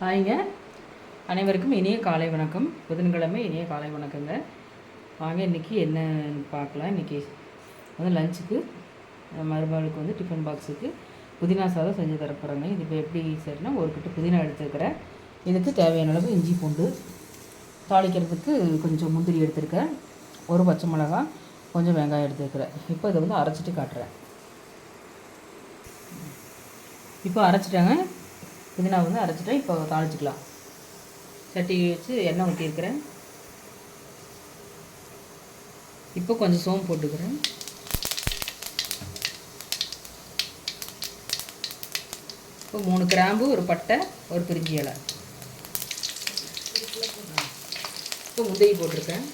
ஹாய்ங்க. அனைவருக்கும் இனிய காலை வணக்கம். புதன்கிழமை இனிய காலை வணக்கங்க. வாங்க இன்றைக்கி என்ன பார்க்கலாம். இன்றைக்கி வந்து லஞ்சுக்கு மறுபாளுக்கு வந்து டிஃபன் பாக்ஸுக்கு புதினா சாதம் செஞ்சு தர இது இப்போ எப்படி சரினா ஒரு கட்டு புதினா எடுத்துருக்கிறேன். இதுக்கு தேவையான அளவு இஞ்சி பூண்டு தாளிக்கிறதுக்கு கொஞ்சம் முந்திரி எடுத்திருக்கேன். ஒரு பச்சை மிளகாய் கொஞ்சம் வெங்காயம் எடுத்துருக்கிறேன். இப்போ இதை வந்து அரைச்சிட்டு காட்டுறேன். இப்போ அரைச்சிட்டாங்க. புதினா வந்து அரைச்சிட்டேன் இப்போ தாளிச்சிக்கலாம். சட்டி வச்சு எண்ணெய் ஊற்றிருக்கிறேன் இப்போ கொஞ்சம் சோம்பு போட்டுக்கிறேன். இப்போ மூணு கிராம்பு ஒரு பட்டை ஒரு பிரிஞ்சி இலை. இப்போ முந்தைய போட்டிருக்கேன்.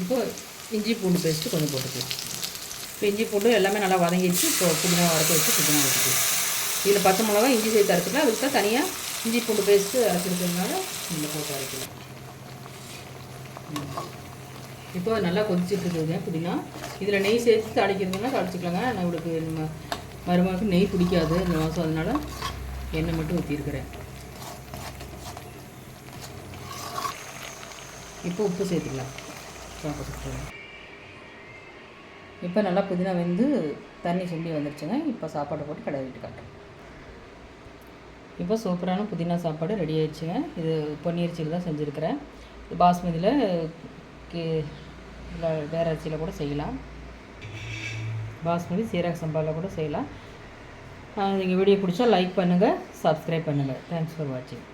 இப்போ இஞ்சி பூண்டு பேஸ்ட்டு கொஞ்சம் போட்டுக்கலாம். இஞ்சி பூண்டு எல்லாமே நல்லா வதங்கிடுச்சு. இப்போ புதினா வதக்க வச்சு புதினா வச்சுக்கலாம் இதில் பச்சை மிளகா இஞ்சி சேர்த்து அரைச்சிக்கலாம். அதுக்கு தான் தனியாக இஞ்சி பூண்டு பேஸ்ட்டு அரைச்சிருக்கிறதுனால இந்த போட்டு அரைக்கலாம். இப்போ நல்லா கொதிச்சுட்டு இருக்குதுங்க புதினா. இதில் நெய் சேர்த்து தாளிக்கிறதுனா தாளிச்சிக்கலாங்க. நான் இவளுக்கு நம்ம மருமகளுக்கு நெய் பிடிக்காது இந்த மாதம் அதனால எண்ணெய் மட்டும் ஊற்றிருக்கிறேன் இப்போ உப்பு சேர்த்துக்கலாம். சாப்பிட்டு இப்போ நல்லா புதினா வெந்து தண்ணி சுண்டி வந்துருச்சுங்க. இப்போ சாப்பாடு போட்டு கடை காட்டுறேன் இப்போ சூப்பரான புதினா சாப்பாடு ரெடி ஆயிடுச்சுங்க. இது பொன்னீர்ச்சியில் தான் செஞ்சுருக்கிறேன். பாஸ்மதியில் இல்லை வேறு அரிசியில் கூட செய்யலாம். பாஸ்மதி சீரக சம்பாவில் கூட செய்யலாம். நீங்கள் வீடியோ பிடிச்சா லைக் பண்ணுங்கள் சப்ஸ்கிரைப் பண்ணுங்கள் தேங்க்ஸ் ஃபார் வாட்சிங்